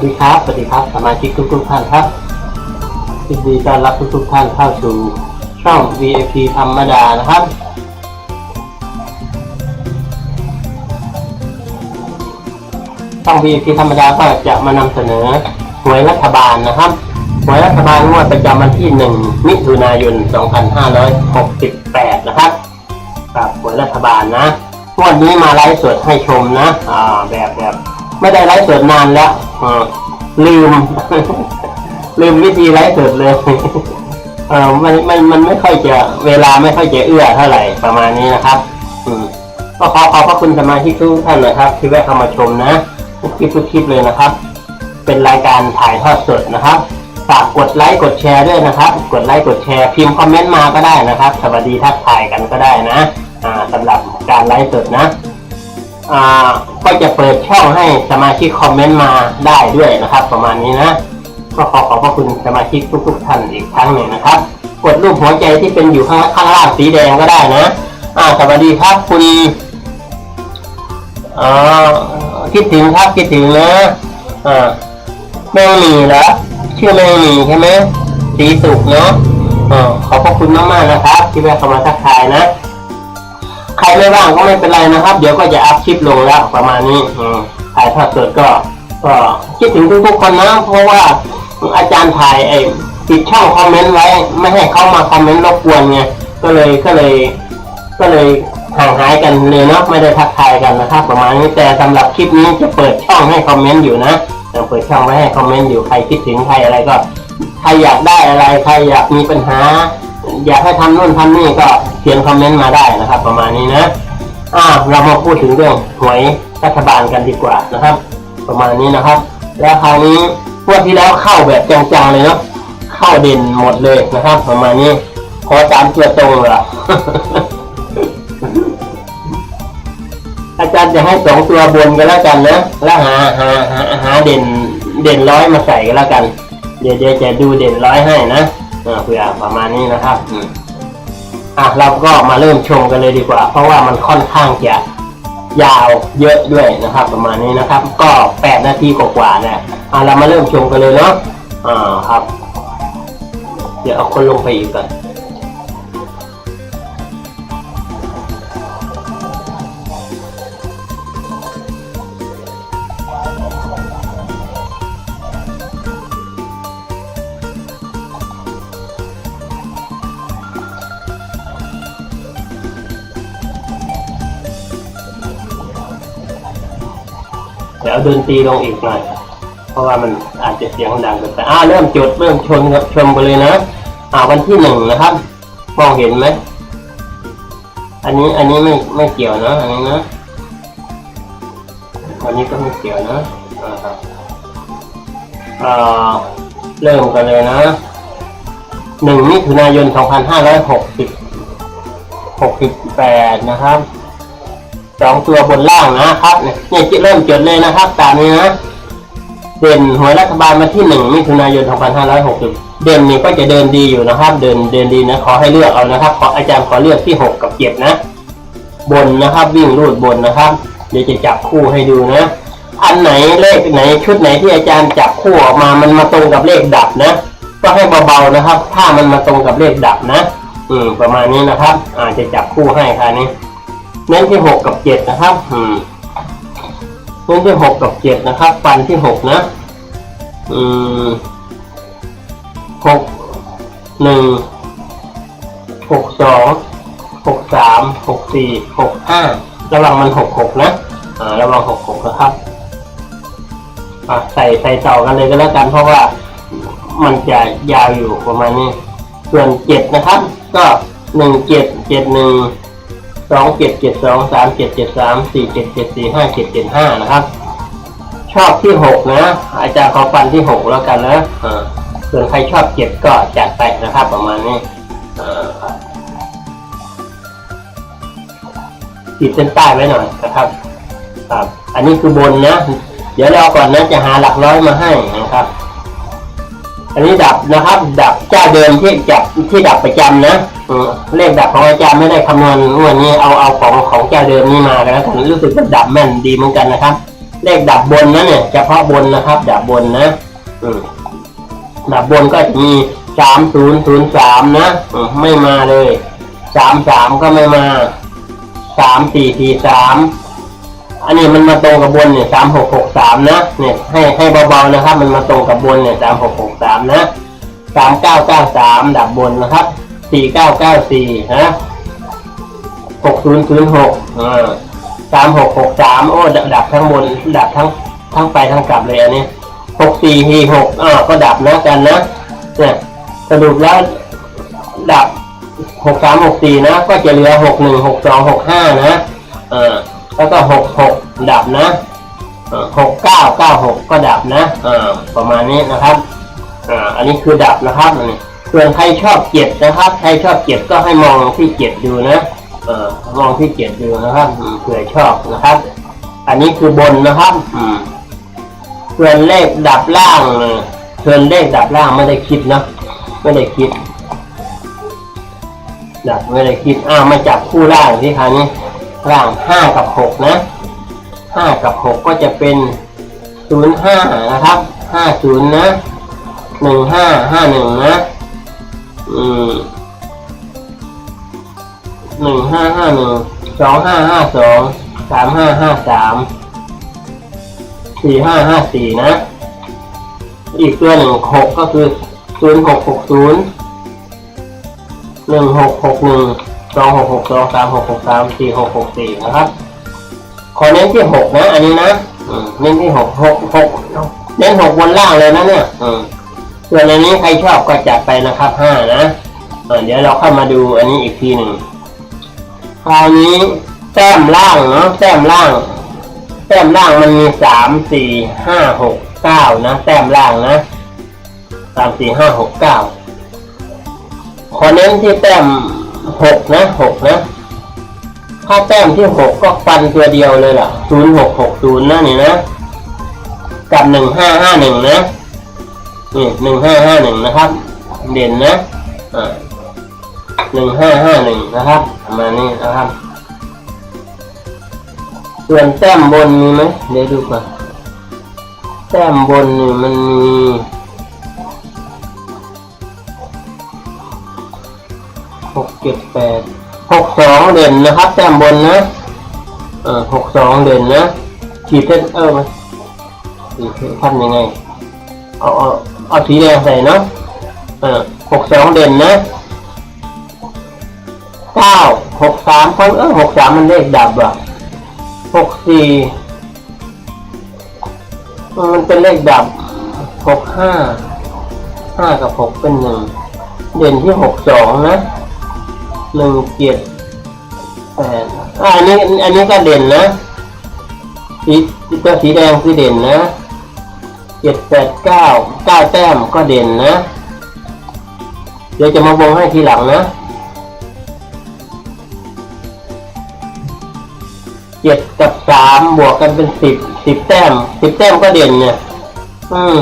วัสดีครับ สวัสดีครับ สมาชิกทุกทุกๆท่านครับยินดีต้อนรับทุกทุกๆท่านเข้าสู่ช่อง VIP ธรรมดานะครับช่อง VIP ธรรมดาก็จะมานำเสนอหวยรัฐบาลนะครับหวยรัฐบาลงวดประจำวันที่ 1 มิถุนายน 2568 นะครับกับหวยรัฐบาลนะงวดนี้มาไลฟ์สดให้ชมนะ อ่าแบบแบบไม่ได้ไลฟ์สดนานแล้ว ลืม ลืมวิธีไลฟ์สดเลยเออมันมันมันไม่ค่อยจะเวลาไม่ค่อยจะเอื้อเท่าไหร่ประมาณนี้นะครับ อืมก็ขอขอบพระคุณสมาชิกทุกท่านนะครับ ที่แวะเข้ามาชมนะทุกคลิปทุกคลิปเลยนะครับ เป็นรายการถ่ายทอดสดนะครับฝากกดไลค์กดแชร์ด้วยนะครับ กดไลค์กดแชร์พิมพ์คอมเมนต์มาก็ได้นะครับ สวัสดีทักทายกันก็ได้นะอ่าสำหรับการไลฟ์สดนะ อ่าก็จะเปิดช่องให้สมาชิกคอมเมนต์มาได้ด้วยนะครับ ประมาณนี้นะก็ขอขอบพระคุณสมาชิกทุก ๆ ท่านอีกครั้งหนึ่งนะครับ กดรูปหัวใจที่เป็นอยู่ข้างข้างล่างสีแดงก็ได้นะอ่าสวัสดีครับคุณอ๋อคิดถึงครับคิดถึงนะอ่าแมงหมีเหรอชื่อแมงหมีใช่ไหมสีสุกเนาะอ่าขอบพระคุณมากๆนะครับ ที่แวะเข้ามาทักทายนะ ใครไม่ว่างก็ไม่เป็นไรนะครับ เดี๋ยวก็จะอัพคลิปลงแล้วประมาณนี้ถ่ายทอดสดก็ก็คิดถึงทุกๆคนนะ เพราะว่าอาจารย์ถ่ายไอ้ปิดช่องคอมเมนต์ไว้ ไม่ให้เข้ามาคอมเมนต์รบกวนไงก็เลยก็เลย ก็เลยห่างหายกันเลยเนาะไม่ได้ทักทายกันนะครับ ประมาณนี้แต่สำหรับคลิปนี้จะเปิดช่องให้คอมเมนต์อยู่นะจะเปิดช่องไว้ให้คอมเมนต์อยู่ใครคิดถึงใครอะไรก็ ใครอยากได้อะไรใครอยากมีปัญหา อยากให้ทำนู่นทำนี่ก็เขียนคอมเมนต์มาได้นะครับ ประมาณนี้นะอ่าเรามาพูดถึงเรื่องหวยรัฐบาลกันดีกว่านะครับ ประมาณนี้นะครับ แล้วคราวนี้พวดที่แล้วเข้าแบบจังๆเลยเนาะเข้าเด่นหมดเลยนะครับ ประมาณนี้ขอสามตัวตรงเหรออาจารย์จะให้สองตัวบนกันแล้วกันนะแล้วหาหาหาหาเด่นเด่นร้อยมาใส่กันแล้วกัน เดี๋ยวเดี๋ยวจะดูเด่นร้อยให้นะ อ่าเผื่อประมาณนี้นะครับอืมอะเราก็มาเริ่มชมกันเลยดีกว่า เพราะว่ามันค่อนข้างจะยาวเยอะด้วยนะครับ ประมาณนี้นะครับ ก็แปดนาทีกว่าๆนะอะเรามาเริ่มชมกันเลยเนาะอ่าครับ เดี๋ยวเอาคนลงไปอีกก่อน เดี๋ยวเอาดนตรีลงอีกหน่อย เพราะว่ามันอาจจะเสียงดังเกินไปอ่าเริ่มจุดเริ่มชนครับชมกันเลยนะ อ่าวันที่หนึ่งนะครับ มองเห็นไหม อันนี้อันนี้ไม่ไม่เกี่ยวนะอันนี้นะอันนี้ก็ไม่เกี่ยวนะอ่าครับอ่าเริ่มกันเลยนะหนึ่งมิถุนายนสองพันห้าร้อยหกสิบหกสิบแปดนะครับ สองตัวบนล่างนะครับเนี่ยเนี่ยเริ่มจดเลยนะครับตามนี้นะเด่นหวยรัฐบาลมาที่หนึ่งมิถุนายน 2560 เด่นนี่ก็จะเดินดีอยู่นะครับ เดินเดินดีนะขอให้เลือกเอานะครับ ขออาจารย์ขอเลือกที่ 6 กับ7นะ บนนะครับวิ่งรูดบนนะครับ เดี๋ยวจะจับคู่ให้ดูนะ อันไหนเลขไหนชุดไหนที่อาจารย์จับคู่ออกมา มันมาตรงกับเลขดับนะ ก็ให้เบาๆนะครับ ถ้ามันมาตรงกับเลขดับนะ อืมประมาณนี้นะครับอาจจะจับคู่ให้ค่ะนี้ เน้นที่หกกับเจ็ดนะครับอืมเน้นที่หกกับเจ็ดนะครับ ฟันที่หกนะ อืมหกหนึ่งหกสองหกสามหกสี่หกห้าระวังมันหกหกนะ อ่าระวังหกหกนะครับอ่าใส่ใส่ต่อกันเลยก็แล้วกันเพราะว่ามันจะยาวอยู่ประมาณนี้ ส่วนเจ็ดนะครับ ก็หนึ่งเจ็ดเจ็ดหนึ่ง สองเจ็ดเจ็ดสองสามเจ็ดเจ็ดสามสี่เจ็ดเจ็ดสี่ห้าเจ็ดเจ็ดห้านะครับ ชอบที่หกนะอาจารย์ขอฟันที่หกแล้วกันนะอ่าส่วนใครชอบเจ็ดก็จัดไปนะครับ ประมาณนี้อ่าครับขีดเส้นใต้ไว้หน่อยนะครับครับ อันนี้คือบนนะ เดี๋ยวเราก่อนนะจะหาหลักร้อยมาให้นะครับ อันนี้ดับนะครับ ดับเจ้าเดิมที่จับที่ดับประจำนะ เลขดับของอาจารย์ไม่ได้คำนวณงวดนี้เอาเอาของของเจ้าเดิมนี่มากันแล้วกันรู้สึกว่าดับแม่นดีเหมือนกันนะครับ เลขดับบนนะเนี่ยเฉพาะบนนะครับ ดับบนนะดับบนก็จะมีสามศูนย์ศูนย์สามนะไม่มาเลยสามสามก็ไม่มาสามสี่สี่สามอันนี้มันมาตรงกับบนเนี่ยสามหกหกสามนะเนี่ยให้ให้เบาๆนะครับ มันมาตรงกับบนเนี่ยสามหกหกสามนะสามเก้าเก้าสามดับบนนะครับ สี่เก้าเก้าสี่นะหกศูนย์ศูนย์หกอ่าสามหกหกสามโอ้ดับดับทั้งบนดับทั้งทั้งไปทั้งกลับเลยอันนี้หกสี่ทีหกอ่าก็ดับนะกันนะเนี่ยสรุปแล้วดับหกสามหกสี่นะ ก็จะเหลือหกหนึ่งหกสองหกห้านะเออแล้วก็หกหกดับนะหกเก้าเก้าหกก็ดับนะอ่าประมาณนี้นะครับอ่าอันนี้คือดับนะครับอันนี้ ส่วนใครชอบเจ็ดนะครับ ใครชอบเจ็ดก็ให้มองที่เจ็ดดูนะ เออมองที่เจ็ดดูนะครับเผื่อชอบนะครับ อันนี้คือบนนะครับอืมส่วนเลขดับล่างเออส่วนเลขดับล่างไม่ได้คิดนะไม่ได้คิดดับไม่ได้คิดอ้าวมาจับคู่ล่างที่คราวนี้ล่างห้ากับหกนะห้ากับหกก็จะเป็นศูนย์ห้านะครับห้าศูนย์นะหนึ่งห้าห้าหนึ่งนะ อืมหนึ่งห้าห้าหนึ่งสองห้าห้าสองสามห้าห้าสามสี่ห้าห้าสี่นะ อีกตัวหนึ่งหกก็คือศูนย์หกหกศูนย์หนึ่งหกหกหนึ่งสองหกหกสองสามหกหกสามสี่หกหกสี่นะครับ ขอเน้นที่หกนะ อันนี้นะเน้นที่หกหกหกเน้นหกบนล่างเลยนะเนี่ยอืม ส่วนอันนี้ใครชอบก็จัดไปนะครับห้านะเดี๋ยวเราเข้ามาดูอันนี้อีกทีหนึ่งคราวนี้แต้มล่างเนาะแต้มล่าง แต้มล่างมันมีสามสี่ห้าหกเก้านะแต้มล่างนะสามสี่ห้าหกเก้าขอเน้นที่แต้มหกนะหกนะ ถ้าแต้มที่หกก็ฟันตัวเดียวเลยล่ะศูนย์หกหกศูนย์นะนี่นะ กับหนึ่งห้าห้าหนึ่งนะ นี่หนึ่งห้าห้าหนึ่งนะครับ เด่นนะอ่าหนึ่งห้าห้าหนึ่งนะครับประมาณนี้นะครับ ส่วนแต้มบนมีไหมเดี๋ยวดูก่อนแต้มบนนี่มันมีหกเจ็ดแปดหกสองเด่นนะครับ แต้มบนนะเออหกสองเด่นนะขีดเส้นเออมาขีดเส้นขั้นยังไงเอาเอา เอาสีแดงใส่เนาะเออหกสองเด่นนะเก้าหกสามคนเออหกสามมันเลขดับอะหกสี่มันเป็นเลขดับหกห้าห้ากับหกเป็นหนึ่งเด่นที่หกสองนะหนึ่งเจ็ดแปดอันนี้อันนี้ก็เด่นนะสีตัวสีแดงคือเด่นนะ เจ็ดแปดเก้าเก้าแต้มก็เด่นนะ เดี๋ยวจะมาวงให้ทีหลังนะเจ็ดกับสามบวกกันเป็นสิบสิบแต้มสิบแต้มก็เด่นเนี่ย อืม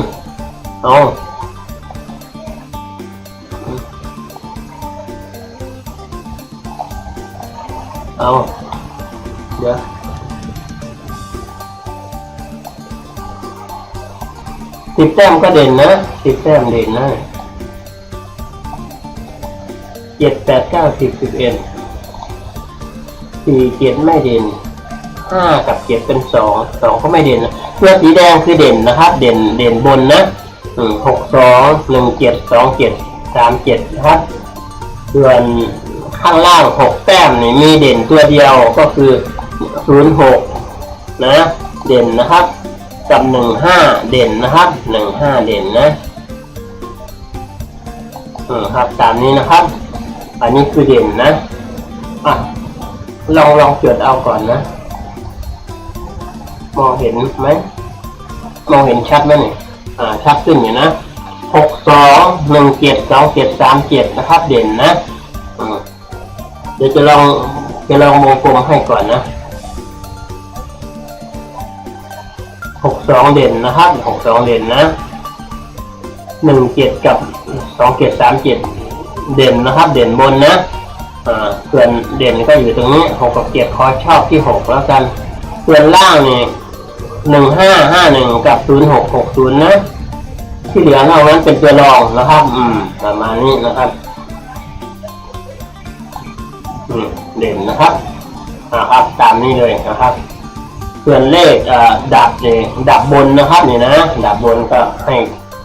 เอาเอาเดี๋ยว สิบแต้มก็เด่นนะสิบแต้มเด่นนะเจ็ดแปดเก้าสิบสิบเอ็ดสี่เจ็ดไม่เด่นห้ากับเจ็ดเป็นสองสองก็ไม่เด่นนะเพื่อสีแดงคือเด่นนะครับ เด่นเด่นบนนะหกสองหนึ่งเจ็ดสองเจ็ดสามเจ็ดนะครับส่วนข้างล่างหกแต้มนี่มีเด่นตัวเดียวก็คือศูนย์หกนะ เด่นนะครับ กับหนึ่งห้าเด่นนะครับหนึ่งห้าเด่นนะอืมครับตามนี้นะครับ อันนี้คือเด่นนะอะลองลองจดเอาก่อนนะ มองเห็นไหมมองเห็นชัดไหมเนี่ยอ่าชัดขึ้นอยู่นะหกสองหนึ่งเจ็ดสองเจ็ดสามเจ็ดนะครับ เด่นนะเดี๋ยวจะลองจะลองวงกลมให้ก่อนนะ กสองเด่นนะครับหกสองเด่นนะหนึ่งเจ็ดกับสองเจ็ดสามเจ็ดเด่นนะครับ เด่นบนนะอ่าส่วนเด่นก็อยู่ตรงนี้หกกับเจ็ดคอชอบที่หกแล้วกัน ส่วนล่างนี่หนึ่งห้าห้าหนึ่งกับศูนย์หกหกศูนย์นะที่เหลือนอกนั้นเป็นตัวรองนะครับ อืมประมาณนี้นะครับอืมเด่นนะครับอ่าครับตามนี้เลยนะครับ ส่วนเลขดับเนี่ยดับบนนะครับเนี่ยนะดับบนก็ให้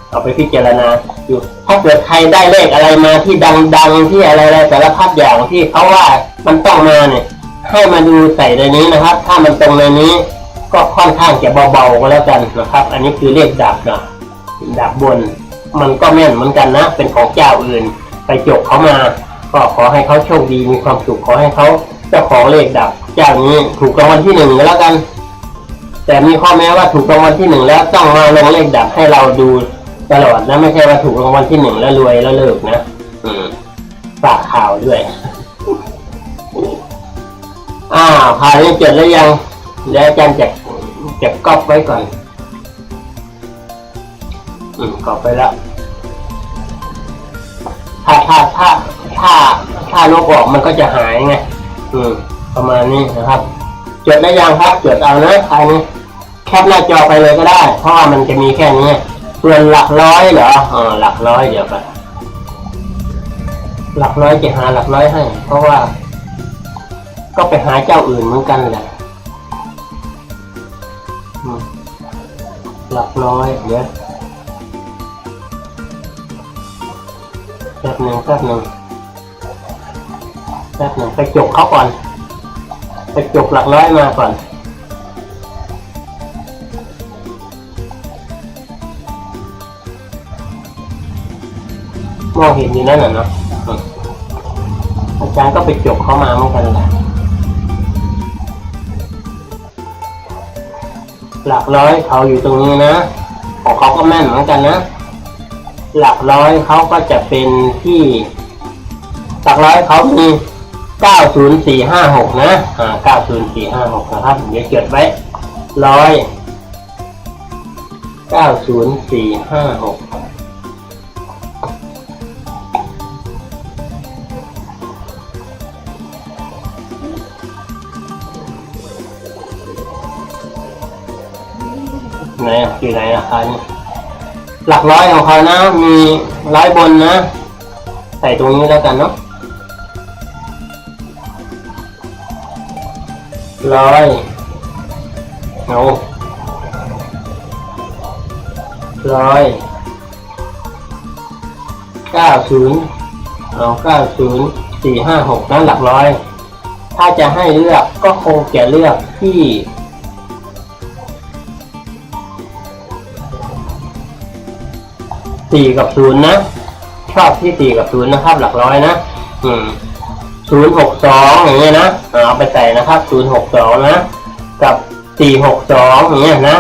เอาไปพิจารณาอยู่ถ้าเกิดใครได้เลขอะไรมาที่ดังๆที่อะไรอะไรสารพัดอย่างที่เขาว่ามันต้องมาเนี่ยให้มาดูใส่ในนี้นะครับ ถ้ามันตรงในนี้ ก็ค่อนข้างจะเบาๆก็แล้วกันนะครับ อันนี้คือเลขดับนะดับบน มันก็แม่นเหมือนกันนะ เป็นของเจ้าอื่น ไปจกเขามา ก็ขอให้เขาโชคดีมีความสุขขอให้เขาเจ้าของเลขดับเจ้านี้ถูกรางวัลที่หนึ่งก็แล้วกัน แต่มีข้อแม้ว่าถูกรางวัลที่หนึ่งแล้วต้องมาลงเลขดับให้เราดูตลอดนะไม่ใช่ว่าถูกรางวัลที่หนึ่งแล้วรวยแล้วเลิกนะอืมฝากข่าวด้วยอ่าผ่านยังเจ็ดแล้วยังเดี๋ยวอาจารย์จะเก็บก๊อปไว้ก่อน อืมก๊อปไปแล้วถ้าถ้าถ้าถ้าถ้าลบออกมันก็จะหายไงอืมประมาณนี้นะครับจดได้ยังครับจดเอานะใครนี้แค ปหน้าจอไปเลยก็ได้ เพราะว่ามันจะมีแค่นี้ส่วนหลักร้อยเหรออ๋อหลักร้อยเดี๋ยวไปหลักร้อยจะหาหลักร้อยให้ เพราะว่า ก็ไปหาเจ้าอื่นเหมือนกันแหละหลักร้อยเดี๋ยวแป๊บหนึ่งแป๊บหนึ่งแป๊บหนึ่งไปจกเขาก่อน ไปจกหลักร้อยมาก่อน มองเห็นอยู่นั่นน่ะเนาะอาจารย์ก็ไปจกเขามาเหมือนกันแหละหลักร้อยเขาอยู่ตรงนี้นะของเขาก็แม่นเหมือนกันนะ หลักร้อยเขาก็จะเป็นที่ หลักร้อยเขามี90456นะอ่า90456นะครับเดี๋ยวจดไว้ร้อย90456 ไหนอะอยู่ไหนราคานี่หลักร้อยของเขานะมีร้อยบนนะ ใส่ตรงนี้แล้วกันเนาะร้อยเอาร้อยเก้าศูนย์เอาเก้าศูนย์สี่ห้าหกนั่นหลักร้อย ถ้าจะให้เลือกก็คงจะเลือกที่ สี่กับศูนย์นะ ชอบที่สี่กับศูนย์นะครับ หลักร้อยนะ อืมศูนย์หกสองอย่างเงี้ยนะเอาไปใส่นะครับศูนย์หกสองนะ กับสี่หกสองอย่างเงี้ยนะ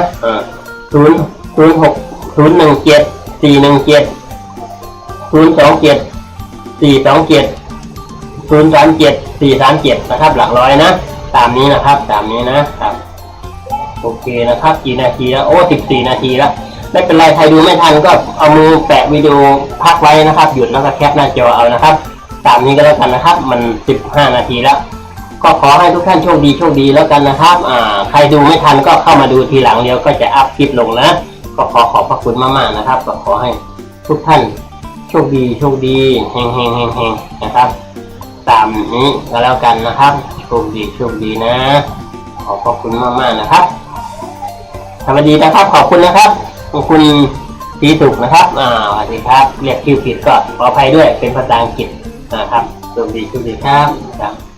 ศูนย์ศูนย์หกศูนย์หนึ่งเจ็ดสี่หนึ่งเจ็ดศูนย์สองเจ็ดสี่สองเจ็ดศูนย์สามเจ็ดสี่สามเจ็ดนะครับ หลักร้อยนะ ตามนี้นะครับ ตามนี้นะครับ โอเคนะครับ กี่นาทีแล้ว โอ้สิบสี่นาทีแล้ว ไม่เป็นไรใครดูไม่ทันก็เอามือแปะวิดีโอพักไว้นะครับ หยุดแล้วก็แคปหน้าจอเอานะครับตามนี้ก็แล้วกันนะครับ มันสิบห้านาทีแล้ว ก็ขอให้ทุกท่านโชคดีโชคดีแล้วกันนะครับอ่าใครดูไม่ทันก็เข้ามาดูทีหลังเดียวก็จะอัพคลิปลงนะก็ขอขอบพระคุณมากๆนะครับ ก็ขอให้ทุกท่านโชคดีโชคดีเฮงเฮงเฮงเฮงนะครับ ตามนี้ก็แล้วกันนะครับโชคดีโชคดีนะ ขอบพระคุณมากๆนะครับสวัสดีนะครับขอบคุณนะครับ คุณสีสุขนะครับ อ่าสวัสดีครับ เรียกคิวผิดก็ขออภัยด้วย เป็นภาษาอังกฤษนะครับสวัสดีคุณดีครับ